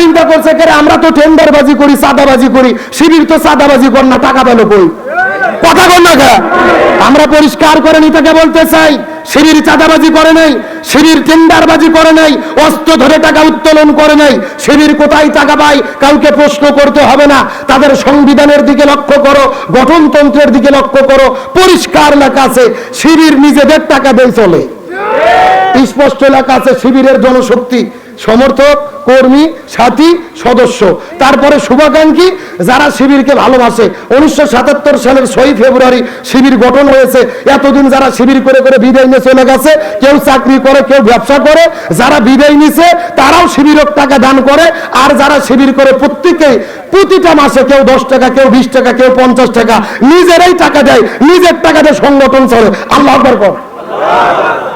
চিন্তা করছে কে আমরা তো টেন্ডারবাজি করি, চাঁদাবাজি করি শিবির তো চাঁদাবাজি কর না, টাকা পেল কই? কথা কর না? আমরা পরিষ্কার করে নিতে বলতে চাই? শিবির চাঁদাবাজি করে নাই শিবির টেন্ডারবাজি করে নাই, অস্ত্র ধরে টাকা উত্তোলন করে নাই শিবির কোথায় টাকা পায় কাউকে প্রশ্ন করতে হবে না, তাদের সংবিধানের দিকে লক্ষ্য করো, গঠনতন্ত্রের দিকে লক্ষ্য করো, পরিষ্কার লেখা আছে শিবির নিজেদের টাকা দিয়ে চলে। স্পষ্ট লেখা আছে শিবিরের জনশক্তি সমর্থক, কর্মী, সাথী, সদস্য। তারপরে শুভাকাঙ্ক্ষী, যারা শিবিরকে ভালোবাসে। উনিশশো সাতাত্তর সালের ছয় ফেব্রুয়ারি শিবির গঠন হয়েছে। এতদিন যারা শিবির করে করে বিদায় নিয়ে চলে গেছে, কেউ চাকরি করে, কেউ ব্যবসা করে, যারা বিদায় নিছে, তারাও শিবিরক টাকা দান করে। আর যারা শিবির করে প্রত্যেকেই প্রতিটা মাসে কেউ দশ টাকা, কেউ বিশ টাকা, কেউ পঞ্চাশ টাকা, নিজেরাই টাকা দেয়, নিজের টাকা দিয়ে সংগঠন চলে। আল্লাহ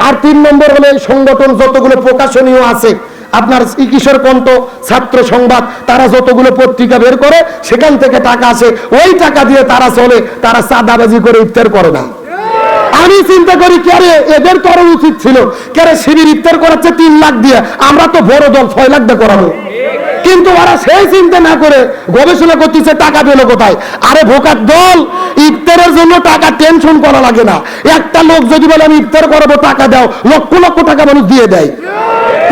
আর তিন নম্বর হলো সংগঠন যতগুলো প্রকাশনীয় আছে আপনার কিশোর কণ্ঠ, ছাত্র সংবাদ, তারা যতগুলো পত্রিকা বের করে, সেখান থেকে টাকা আসে। ওই টাকা দিয়ে তারা চলে, তারা চাঁদাবাজি করে ইফতার করে না। আমি চিন্তা করি ক্যারে এদের করা উচিত ছিল? ক্যারে শিবির ইফতার করাচ্ছে তিন লাখ দিয়ে? আমরা তো বড় দল, ছয় লাখ দিয়ে করাবো। কিন্তু ওরা সেই চিন্তা না করে গবেষণা করতেছে, টাকা পেল কোথায়? আরে ভোকার দল, ইফতারের জন্য টাকা টেনশন করা লাগে না। একটা লোক যদি বলে, আমি ইফতার করাবো, টাকা দাও। লক্ষ লক্ষ টাকা মানুষ দিয়ে দেয়।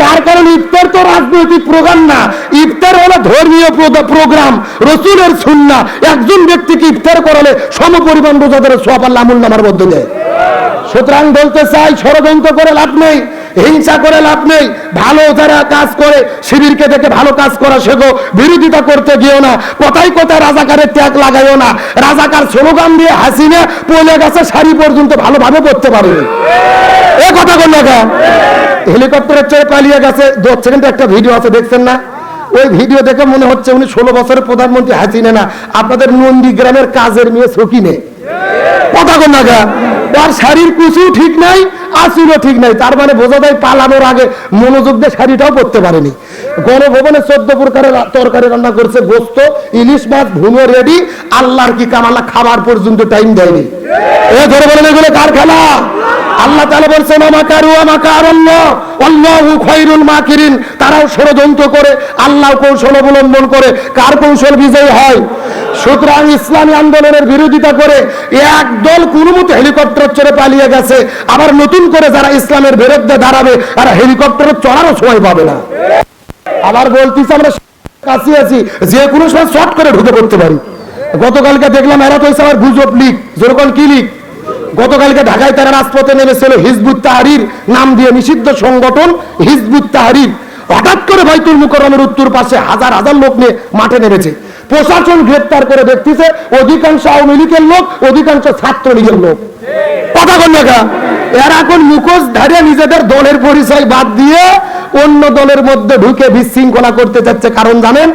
তার কারণ ইফতার তো রাজনৈতিক প্রোগ্রাম না। ইফতার হলো ধর্মীয় প্রোগ্রাম রসুলের সুন্না। একজন ব্যক্তিকে ইফতার করালে সম পরিমাণ রোজাদের সোয়াপাল্লা আমুল নামার মধ্যে দেয়। সুতরাং বলতে চাই, ষড়যন্ত্র করে লাভ নেই। হিংসা করে লাভ নেই। ভালো যারা কাজ করে, শিবিরকে দেখে ভালো কাজ করা শেখো। বিরোধিতা করতে গিয়েও না। কোথায় কোথায় রাজাকারের ত্যাগ লাগাইও না। রাজাকার স্লোগান দিয়ে হাসিনে পলে গেছে শাড়ি পর্যন্ত ভালোভাবে করতে পারবে। এ কথা জায়গা হেলিকপ্টারের চেয়ে পালিয়ে গেছে। দশ সেকেন্ড একটা ভিডিও আছে, দেখছেন না? ওই ভিডিও দেখে মনে হচ্ছে উনি ষোলো বছরের প্রধানমন্ত্রী হাসিনে না। আপনাদের নন্দীগ্রামের কাজের মেয়ে সকিনে কোন জায়গা তার শাড়ির কুচিও ঠিক নাই ঠিক নাই। তার মানে বোঝা যায় পালানোর আগে মনোযোগ দিয়ে শাড়িটাও পরতে পারেনি। গণভবনে চোদ্দ প্রকারের তরকারি রান্না করছে গোস্ত, ইলিশ মাছ রেডি, আল্লাহর কি কামালা খাবার পর্যন্ত টাইম দেয়নি। এ ধরে বলেন এগুলো কার খেলা আল্লাহ তাআলা বলছেন আমাকারু মাকিরিন। তারাও ষড়যন্ত্র করে আল্লাহ কৌশল অবলম্বন করে। কার কৌশল বিজয় হয়? সুতরাং ইসলামী আন্দোলনের বিরোধিতা করে একদল কোনো মতো হেলিকপ্টার চড়ে পালিয়ে গেছে। আবার নতুন করে যারা ইসলামের বিরুদ্ধে দাঁড়াবে আর হেলিকপ্টারে চড়ারও সময় পাবে না। আবার বলতেছি, আমরা কাছে আছি, যে কোনো সময় শর্ট করে ঢুকে পড়তে পারি। গতকালকে দেখলাম এরা তো আমার গুজব লিগ, যেরকম কি লিগ? গতকালকে ঢাকায় তারা রাজপথে নেমেছিল হিজবুত তাহারির, নাম দিয়ে নিষিদ্ধ সংগঠন হিজবুত তাহারির। হঠাৎ করে বাইতুল মুকরমের উত্তর পাশে হাজার হাজার লোক নিয়ে মাঠে নেমেছে। প্রশাসন গ্রেপ্তার করে দেখতেছে অধিকাংশ আওয়ামী লীগের লোক, অধিকাংশ ছাত্রলীগের লোক। কথা কোন দেখা এরা এখন মুখোশ ধারে নিজেদের দলের পরিচয় বাদ দিয়ে অন্য দলের মধ্যে ঢুকে বিশৃঙ্খলা করতে চাচ্ছে। কারণ জানেন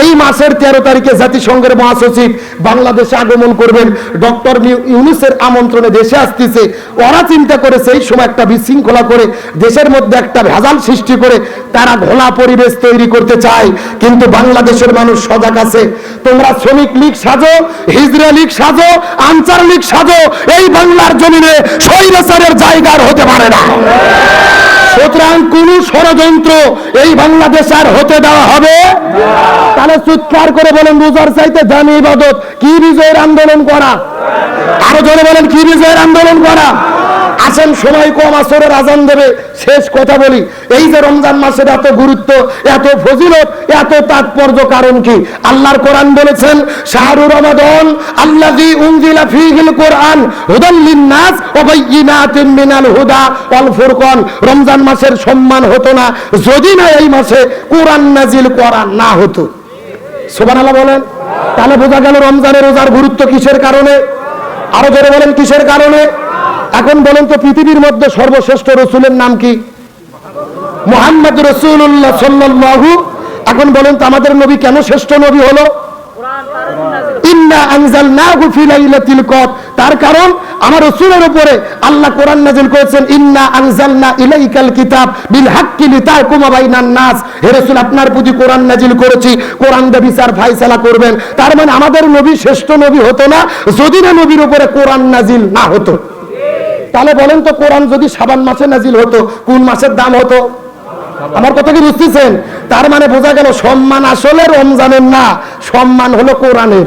এই মাসের তেরো তারিখে জাতিসংঘের মহাসচিব বাংলাদেশে আগমন করবেন ডক্টর ইউনুসের আমন্ত্রণে দেশে আসতেছে। ওরা চিন্তা করেছে এই সময় একটা বিশৃঙ্খলা করে, দেশের মধ্যে একটা ভেজাল সৃষ্টি করে তারা ঘোলা পরিবেশ তৈরি করতে চায়। কিন্তু বাংলাদেশের মানুষ সজাগ আছে। তোমরা শ্রমিক লীগ সাজো, হিজরা লীগ সাজো, আনসার লীগ সাজো, এই বাংলার জমিনে স্বৈরাচারের জায়গার হতে পারে না। সুতরাং কোন ষড়যন্ত্র এই বাংলাদেশ আর হতে দেওয়া হবে তাহলে চিৎকার করে বলেন, রোজার চাইতে জানি ইবাদত, কি বিজয়ের আন্দোলন করা? আরও জোরে বলেন, কি বিজয়ের আন্দোলন করা? আসেন, সময় কম, আসরের আজান দেবে, শেষ কথা বলি। এই যে রমজান মাসের এত গুরুত্ব, এত ফজিলত, এত তাৎপর্য কারণ কি? আল্লাহর কোরআন বলেছেন, শাহরু রমাদন আল্লাযী উনজিলা ফীহিল কোরআন হুদাল লিন্নাস ওয়া মিনাল হুদা ওয়াল ফুরকান। রমজান মাসের সম্মান হতো না, যদি না এই মাসে কোরআন নাজিল করা না হতো। সুবহানাল্লাহ বলেন। তাহলে বোঝা গেল রমজানের রোজার গুরুত্ব কিসের কারণে? আরও জোরে বলেন কিসের কারণে? এখন বলেন তো পৃথিবীর মধ্যে সর্বশ্রেষ্ঠ রসুলের নাম কি? মোহাম্মদ রসুল্লাহ সাল্লাল্লাহু। এখন বলেন তো আমাদের নবী কেন শ্রেষ্ঠ নবী হলো? ইন্না ফি লাইলাতিল কদর। তার কারণ আমার রাসূলের উপরে আল্লাহ কোরআন নাজিল করেছেন, ইন্না আনজালনা ইলাইকাল কিতাব বিল হাক্কি লিতাহকুমা বাইনান নাস। হে রাসূল, আপনার প্রতি কোরআন নাজিল করেছি, কোরআন দিয়ে বিচার ফায়সালা করবেন। তার মানে আমাদের নবী শ্রেষ্ঠ নবী হতো না, যদি না নবীর উপরে কোরআন নাযিল না হতো। তাহলে বলেন তো, কোরআন যদি সাবান মাসে নাজিল হতো, কোন মাসের দাম হতো? আমার কথা কি বুঝতেছেন? তার মানে বোঝা গেল, সম্মান আসলে রমজানের না, সম্মান হলো কোরআনের।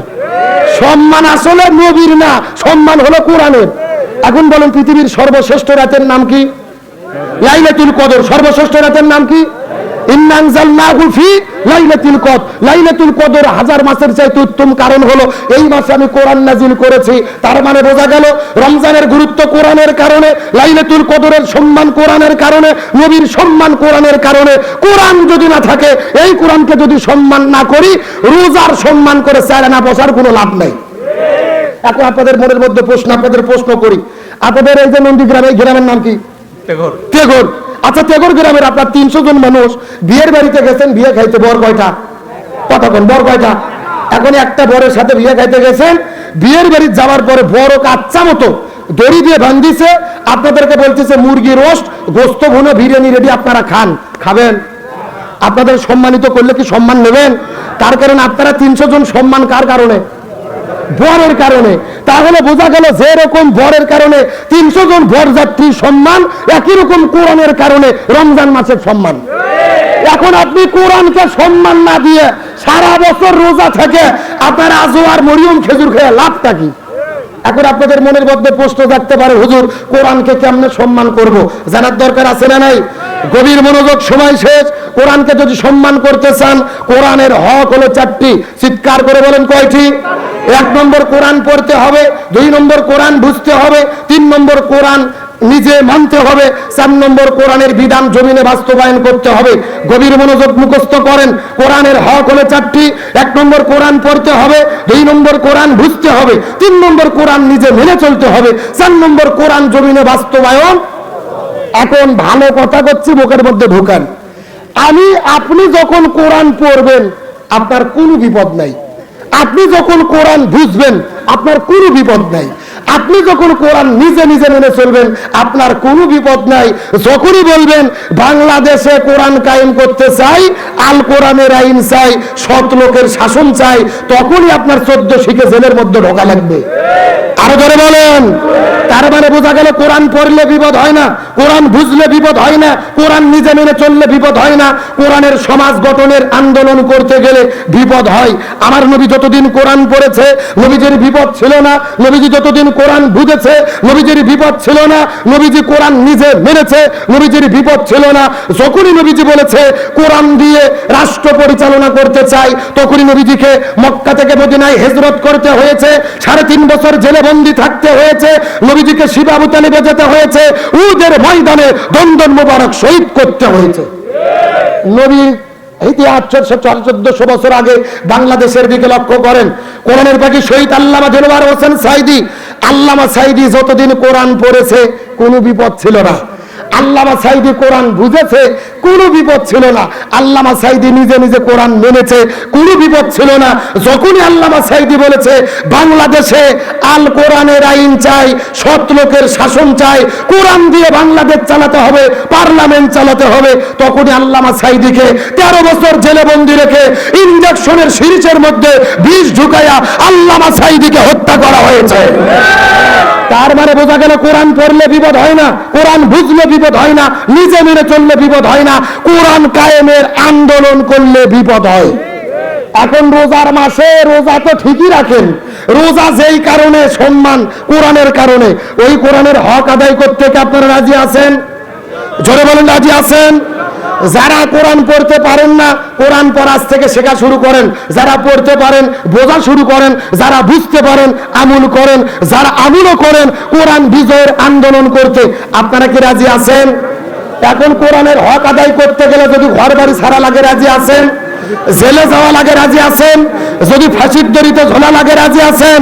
সম্মান আসলে নবীর না, সম্মান হলো কোরআনের। এখন বলেন পৃথিবীর সর্বশ্রেষ্ঠ রাতের নাম কি? লাইলাতুল কদর, সর্বশ্রেষ্ঠ রাতের নাম কি? লাইলাতুল কদর। লাইলাতুল কদর হাজার মাসের চাইতে উত্তম কারণ হলো এই মাসে আমি কোরআন নাজিল করেছি। তার মানে বোঝা গেল রমজানের গুরুত্ব কোরআনের কারণে লাইলাতুল কদরের সম্মান কোরআনের কারণে নবীর সম্মান কোরআনের কারণে। কোরআন যদি না থাকে এই কোরআনকে যদি সম্মান না করি রোজার সম্মান করে না বসার কোনো লাভ নাই। এখন আপনাদের মনের মধ্যে প্রশ্ন আপনাদের প্রশ্ন করি। আপনাদের এই যে নন্দীগ্রাম গ্রামের নাম কি? তেগর আচ্ছা তেগর গ্রামের আপনার তিনশো জন মানুষ বিয়ের বাড়িতে গেছেন, বিয়ে খাইতে বর কয়টা? কতক্ষণ বর কয়টা? এখন একটা বরের সাথে বিয়ে খাইতে গেছেন, বিয়ের বাড়ি যাওয়ার পরে বড় কাচ্চা মতো দড়ি দিয়ে ভাঙিছে, আপনাদেরকে বলতেছে, মুরগি রোস্ট, গোস্ত ভুনো, বিরিয়ানি রেডি আপনারা খান। খাবেন? আপনাদের সম্মানিত করলে কি সম্মান নেবেন? তার কারণে আপনারা তিনশো জন সম্মান কার কারণে? বরের কারণে। তাহলে বোঝা গেল যে রকম বরের কারণে তিনশো জন বরযাত্রী সম্মান, একই রকম কোরআনের কারণে রমজান মাসের সম্মান। এখন আপনি কোরআনকে সম্মান না দিয়ে সারা বছর রোজা থেকে আপনার আজও আর মরিয়ম খেজুর খেয়ে লাভটা কি? এখন আপনাদের মনের মধ্যে প্রশ্ন থাকতে পারে, হুজুর, কোরআনকে কেমনে সম্মান করব? জানার দরকার আছে না নাই? গভীর মনোযোগ, সময় শেষ। কোরআনকে যদি সম্মান করতে চান, কোরআনের হক হলো চারটি। চিৎকার করে বলেন কয়টি? এক নম্বর কোরআন পড়তে হবে, দুই নম্বর কোরআন বুঝতে হবে, তিন নম্বর কোরআন নিজে মানতে হবে, চার নম্বর কোরআনের বিধান জমিনে বাস্তবায়ন করতে হবে, গভীর মনোযোগ মুখস্থ করেন, কোরআনের হক হলো চারটি, এক নম্বর কোরআন পড়তে হবে, দুই নম্বর কোরআন বুঝতে হবে, তিন নম্বর কোরআন নিজে মেনে চলতে হবে, চার নম্বর কোরআন জমিনে বাস্তবায়ন, এখন ভালো কথা করছি মুখের মধ্যে ঢোকান। আমি, আপনি যখন কোরআন পড়বেন, আপনার কোনো বিপদ নাই। আপনি যখন কোরআন বুঝবেন আপনার কোনো বিপদ নাই। আপনি যখন কোরআন নিজে নিজে মেনে চলবেন, আপনার কোনো বিপদ নাই। যখনই বলবেন, বাংলাদেশে কোরআন কায়েম করতে চাই, আল কোরআনের আইন চাই, সৎ লোকের শাসন চাই, তখনই আপনার চোদ্দ শিখে জেলের মধ্যে ঢোকা লাগবে। আরও ধরে বলেন। তার মানে বোঝা গেল, কোরআন পড়লে বিপদ হয় না, কোরআন বুঝলে বিপদ হয় না, কোরআন নিজে মেনে চললে বিপদ হয় না। কোরআনের সমাজ গঠনের আন্দোলন করতে গেলে বিপদ হয়। আমার নবী যতদিন কোরআন পড়েছে, নবীজির বিপদ ছিল না। নবীজি যতদিন কোরআন বুঝেছে, নবীজির বিপদ ছিল না, নবীজি কোরআন নিজে মেনেছে, নবীজির বিপদ ছিল না। যখনই নবীজি বলেছে, কোরআন দিয়ে রাষ্ট্র পরিচালনা করতে চাই, তখনই নবীজিকে মক্কা থেকে মদিনায় হেজরত করতে হয়েছে, সাড়ে তিন বছর জেলে বন্দি থাকতে হয়েছে, নবীজিকে শিবাবু তালিবে যেতে হয়েছে উদের ময়দানে দন্দন মোবারক শহীদ করতে হয়েছে। নবী বছর আগে বাংলাদেশের দিকে লক্ষ্য করেন। কোরআনের পাখি শহীদ আল্লামা দিলবার হোসেন সাইদি আল্লামা সাইদি যতদিন কোরআন পড়েছে কোনো বিপদ ছিল না। আল্লামা সাইদি কোরআন বুঝেছে কোনো বিপদ ছিল না। আল্লামা সাইদি নিজে নিজে কোরআন মেনেছে, কোনো বিপদ ছিল না। যখনই আল্লামা সাইদি বলেছে, বাংলাদেশে আল কোরআনের আইন চাই, সৎ লোকের শাসন চাই, কোরআন দিয়ে বাংলাদেশ চালাতে হবে, পার্লামেন্ট চালাতে হবে, তখনই আল্লামা সাইদিকে তেরো বছর জেলে বন্দি রেখে ইঞ্জেকশনের সিরিজের মধ্যে বিষ ঢুকাইয়া আল্লামা সাইদিকে হত্যা করা হয়েছে। তার মানে বোঝা গেল কোরআন পড়লে বিপদ হয় না, কোরআন বুঝলে বিপদ হয় না, নিজে মেনে চললে বিপদ হয় না। কোরআন কায়েমের আন্দোলন করলে বিপদ হয়। এখন রোজার মাসে রোজা তো ঠিকই রাখেন। রোজা যেই কারণে সম্মান কোরআনের কারণে। ওই কোরআনের হক আদায় করতে আপনারা রাজি আছেন? জোরে বলেন, রাজি আছেন? যারা কোরআন পড়তে পারেন না, কোরআন পড়ার থেকে শেখা শুরু করেন। যারা পড়তে পারেন, বোঝা শুরু করেন। যারা বুঝতে পারেন, আমুল করেন। যারা আমুলও করেন, কোরআন বিজয়ের আন্দোলন করতে আপনারা কি রাজি আছেন? এখন কোরআনের হক আদায় করতে গেলে যদি ঘর বাড়ি ছাড়া লাগে রাজি আছেন, জেলে যাওয়া লাগে রাজি আছেন, যদি ফাঁসির দড়িতে ঝোলা লাগে রাজি আছেন,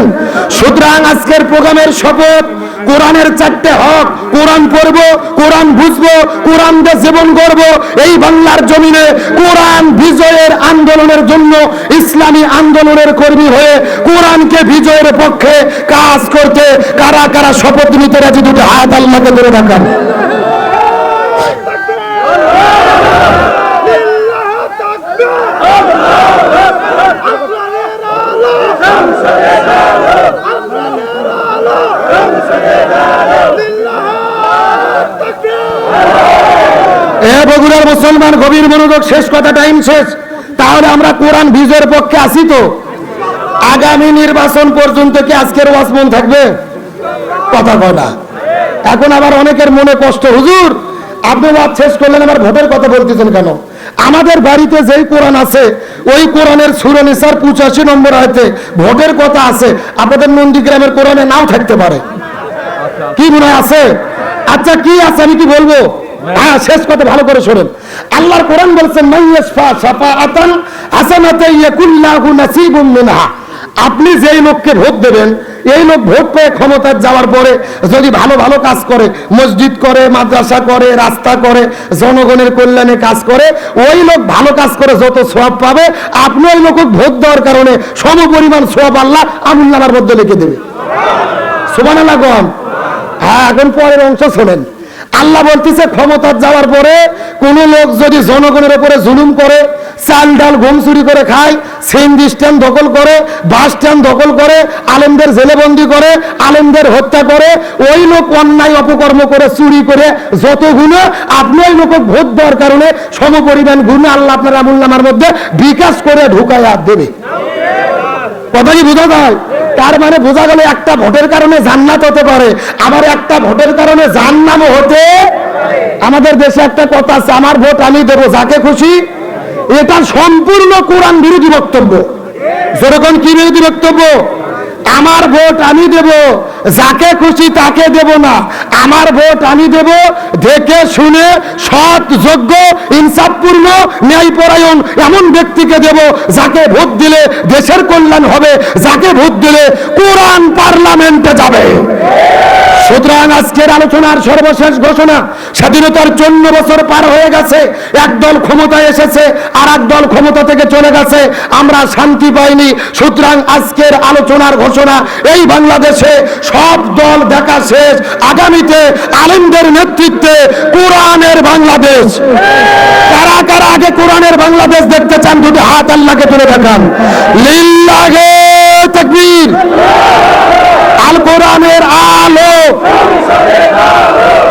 সুতরাং আজকের প্রোগ্রামের শপথ, কোরআনের চারটে হক, কোরআন পড়ব, কোরআন বুঝব কোরআন দিয়ে জীবন করব এই বাংলার জমিনে কোরআন বিজয়ের আন্দোলনের জন্য ইসলামী আন্দোলনের কর্মী হয়ে কোরআনকে বিজয়ের পক্ষে কাজ করতে কারা কারা শপথ নিতে রাজি দুটো হাত আল্লাহকে ধরে বগুড়ার মুসলমান গভীর মনোযোগ শেষ কথা, টাইম শেষ। তাহলে আমরা কোরআন বিজয়ের পক্ষে আসি তো? আগামী নির্বাচন পর্যন্ত কি আজকের ওয়াজ মন থাকবে? কথা কয় এখন আবার অনেকের মনে কষ্ট। হুজুর, আপনি ওয়াজ শেষ করলেন, আবার ভোটের কথা বলতেছেন কেন? আমাদের বাড়িতে যেই কোরআন আছে, ওই কোরআনের সুরনিসার পঁচাশি নম্বর আয়তে ভোটের কথা আছে। আপনাদের নন্দীগ্রামের কোরআনে নাও থাকতে পারে। কি মনে আছে? আচ্ছা কি আছে আমি কি বলব? হ্যাঁ। শেষ কথা ভালো করে শোনেন। আল্লাহর কোরআন বলছেন মাইয়াসফা শাফাআতান হাসানাতান ইয়াকুল্লাহু নাসিবুম মিনহা। আপনি যেই লোককে ভোট দেবেন এই লোক ভোট পেয়ে ক্ষমতায় যাওয়ার পরে যদি ভালো ভালো কাজ করে মসজিদ করে মাদ্রাসা করে রাস্তা করে জনগণের কল্যাণে কাজ করে ওই লোক ভালো কাজ করে যত সোয়াব পাবে আপনি ওই লোক ভোট দেওয়ার কারণে সম পরিমাণ সোয়াব আল্লাহ আমুল নামার মধ্যে লিখে দেবে। সুবান আল্লাহ হ্যাঁ এখন পরের অংশ শোনেন। আল্লাহ বলতেছে ক্ষমতা যাওয়ার পরে কোন লোক যদি জনগণের উপরে জুলুম করে, চাল ডাল ঘুম চুরি করে খায় সিএনজি স্ট্যান্ড দখল করে, বাস স্ট্যান্ড দখল করে, আলেমদের জেলেবন্দি করে, আলেমদের হত্যা করে, ওই লোক অন্যায় অপকর্ম করে, চুরি করে, যত গুণে আপনি ওই লোক ভোট দেওয়ার কারণে সমপরিমাণ গুণে আল্লাহ আপনার আমুল নামার মধ্যে বিকাশ করে ঢুকায় আর দেবে। কথা কি বোঝা যায়? তার মানে বোঝা গেল একটা ভোটের কারণে জান্নাত হতে পারে। আবার একটা ভোটের কারণে জান্নাম হতে আমাদের দেশে একটা কথা আছে, আমার ভোট আমি দেবো, যাকে খুশি। এটা সম্পূর্ণ কোরআন বিরোধী বক্তব্য। যেরকম কি বিরোধী বক্তব্য? আমার ভোট আমি দেব, যাকে খুশি তাকে দেব না। আমার ভোট আমি দেব, দেখে শুনে সৎ, যোগ্য, ইনসাফপূর্ণ, ন্যায়পরায়ণ এমন ব্যক্তিকে দেব, যাকে ভোট দিলে দেশের কল্যাণ হবে, যাকে ভোট দিলে কোরআন পার্লামেন্টে যাবে। সুতরাং আজকের আলোচনার সর্বশেষ ঘোষণা, স্বাধীনতার চন্ন বছর পার হয়ে গেছে, একদল ক্ষমতায় এসেছে আর দল ক্ষমতা থেকে চলে গেছে, আমরা শান্তি পাইনি। সুতরাং আজকের আলোচনার ঘোষণা এই বাংলাদেশে সব দল দেখা শেষ। আগামীতে আলেমদের নেতৃত্বে কোরআনের বাংলাদেশ। কারা কারা আগে কোরআনের বাংলাদেশ দেখতে চান, দুটি হাত আল্লাহকে তুলে দেখান। লিল্লাহে তাকবীর। আল কোরআনের আলো।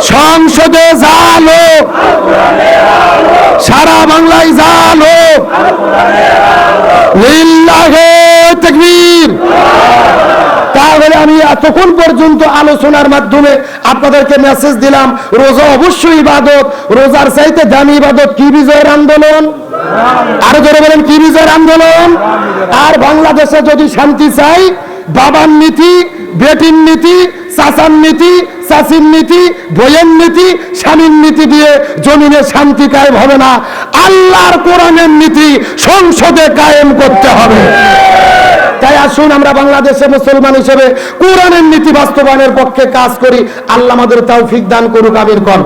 সংসদে জালো। সারা বাংলায় জালো। লিল্লাহে তাকবীর তাহলে আমি এতক্ষণ পর্যন্ত আলোচনার মাধ্যমে আপনাদেরকে মেসেজ দিলাম, রোজা অবশ্যই ইবাদত, রোজার চাইতে দামি ইবাদত কি বিজয়ের আন্দোলন? আরও জোরে বলেন, কি বিজয়ের আন্দোলন? আর বাংলাদেশে যদি শান্তি চাই, বাবার নীতি, বেটির নীতি, চাচার নীতি চাষির নীতি, বইয়ের নীতি, স্বামীর নীতি দিয়ে জমিনে শান্তি কায়েম হবে না। আল্লাহর কোরআনের নীতি সংসদে কায়েম করতে হবে। তাই আসুন আমরা বাংলাদেশে মুসলমান হিসেবে কোরআনের নীতি বাস্তবায়নের পক্ষে কাজ করি। আল্লাহ আমাদের তৌফিক দান করুক আমির কর।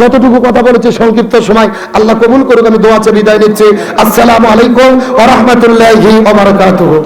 যতটুকু কথা বলেছি সংক্ষিপ্ত সময়, আল্লাহ কবুল করুক, আমি দোয়াচে বিদায় নিচ্ছি। আসসালামু আলাইকুম ওয়া রাহমাতুল্লাহি ওয়া বারাকাতুহু।